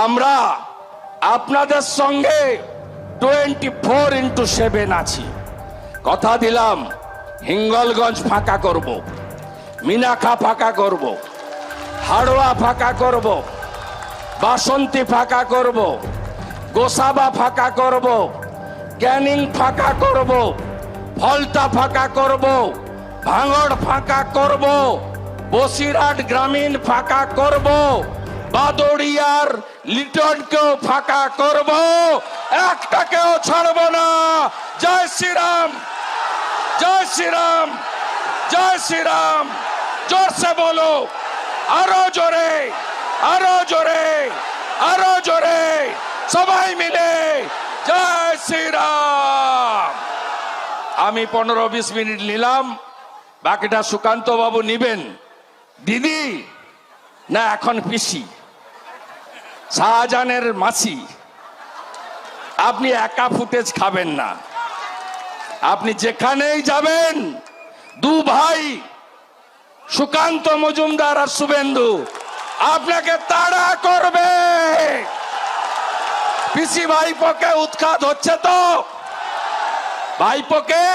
আমরা আপনাদের সঙ্গে টোয়েন্টি ফোর ইন্টু সেভেন আছি। কথা দিলাম, হিঙ্গলগঞ্জ ফাঁকা করব মিনাখা ফাঁকা করব, হাড়োয়া ফাঁকা করব, বাসন্তী ফাঁকা করব, গোসাবা ফাঁকা করব, ক্যানিং ফাঁকা করব ফলতা ফাঁকা করব, ভাঙড় ফাঁকা করব, বসিরহাট গ্রামীণ ফাঁকা করব। বাদড়িয়ার লিটনকেও ফাঁকা করব, একটাকেও ছাড়ব না। জয় শ্রীরাম জয় শ্রীরাম জয় শ্রীরাম। জোরসে বলো, আরও জোরে আরও জোরে আরও জোরে। সবাই মিলে জয় শ্রীরাম। আমি পনেরো বিশ মিনিট নিলাম, বাকিটা সুকান্ত বাবু নিবেন। দিদি, না, এখন পিসি। শাহজাহানের মাসি। আপনি একা ফুটেজ খাবেন না। আপনি যেখানেই যাবেন দু ভাই সুকান্ত মজুমদার আর শুভেন্দু, আপনাকে তাড়া করবে। পিসি ভাইপোকে উৎখাত হচ্ছে তো। ভাইপোকে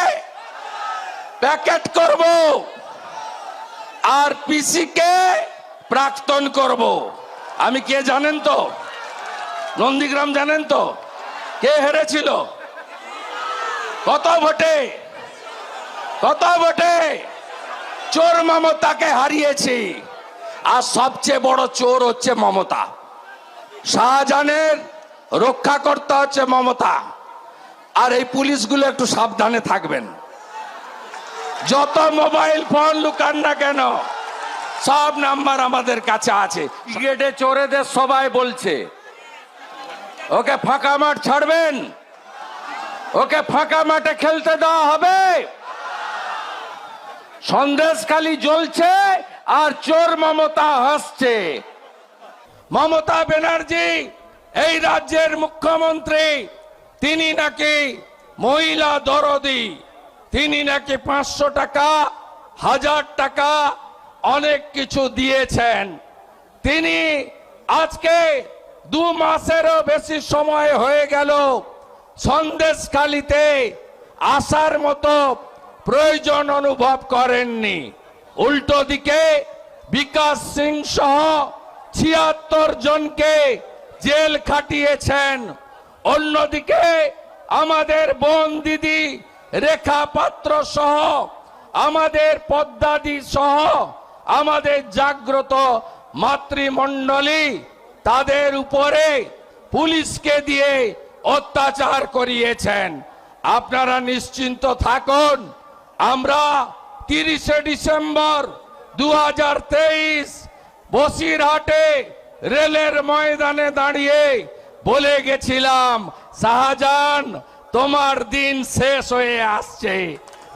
প্যাকেট করব। আর পিসিকে প্রাক্তন করব। আমি কে জানেন তো? নন্দীগ্রাম জানেন তো? কে হেরেছিল? কত ভোটে? কত ভোটে? চোর মমতাকে হারিয়েছি। আর সবচেয়ে বড় চোর হচ্ছে মমতা। শাহজাহানের রক্ষা করতে হচ্ছে মমতা। আর এই পুলিশগুলো একটু সাবধানে থাকবেন। যত মোবাইল ফোন লুকান না কেন সব নাম্বার আমাদের কাছে আছে। গেটে চোরেদের সবাই বলছে, ওকে ফাঁকা মাঠ ছাড়বেন? ওকে ফাঁকা মাঠে খেলতে দেওয়া হবে? সন্দেশ খালি জ্বলছে আর চোর মমতা হাসছে। মমতা ব্যানার্জি, এই রাজ্যের মুখ্যমন্ত্রী, তিনি নাকি মহিলা দরদি, তিনি নাকি পাঁচশো টাকা, হাজার টাকা অনেক কিছু দিয়েছেন। তিনি আজকে দু মাসেরও বেশি সময় হয়ে গেল সন্দেশখালিতে আসার মতো প্রয়োজন অনুভব করেননি। উল্টো দিকে বিকাশ সিং সহ ছিয়াত্তর জনকে জেল খাটিয়েছেন। অন্যদিকে আমাদের বোন দিদি রেখা পাত্র সহ আমাদের পদ্মাদি সহ আমাদের জাগ্রত মাতৃমণ্ডলী তাদের উপরে পুলিশকে দিয়ে অত্যাচার করিয়েছেন। আপনারা নিশ্চিন্ত থাকুন, আমরা তিরিশে ডিসেম্বর দু হাজার তেইশ বসিরহাটে রেলের ময়দানে দাঁড়িয়ে বলে গেছিলাম, শাহজাহান, তোমার দিন শেষ হয়ে আসছে।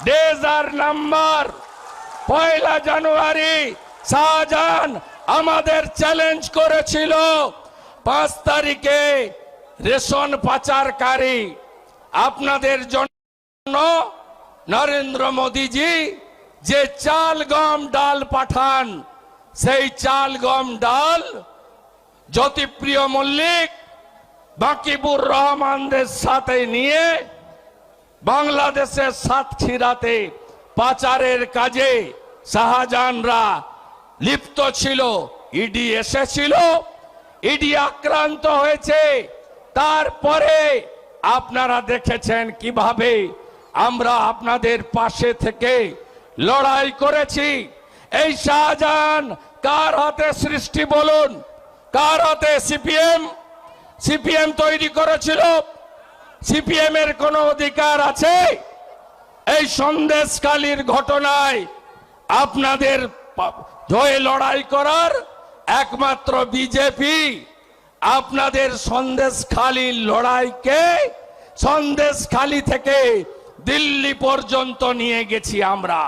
ডেজার নাম্বার পয়লা জানুয়ারি শাহজাহান আমাদের চ্যালেঞ্জ করেছিল। পাঁচ তারিখে রেশন পাচারকারী আপনাদের জন্য নরেন্দ্র মোদীজি যে চাল গম ডাল পাঠান, সেই চাল গম ডাল জ্যোতিপ্রিয় মল্লিক বাকিবুর রহমানদের সাথে নিয়ে বাংলাদেশের সাতক্ষীরাতে পাচারের কাজে শাহজাহানরা লিপ্ত ছিল ইডি এসেছিল ইডি আক্রান্ত হয়েছে। তারপরে আপনারা দেখেছেন কীভাবে আমরা আপনাদের পাশে থেকে লড়াই করেছি। এই শাহজাহান কার হাতে সৃষ্টি বলুন? কার হাতে সিপিএম? সিপিএম তৈরি করেছিল। সিপিএম এর কোন অধিকার আছে? এই সন্দেশকালীর ঘটনায় আপনাদের ধয়ে লড়াই করার একমাত্র বিজেপি। আপনাদের সন্দেশ খালি লড়াইকে সন্দেশ খালি থেকে দিল্লি পর্যন্ত নিয়ে গেছি আমরা।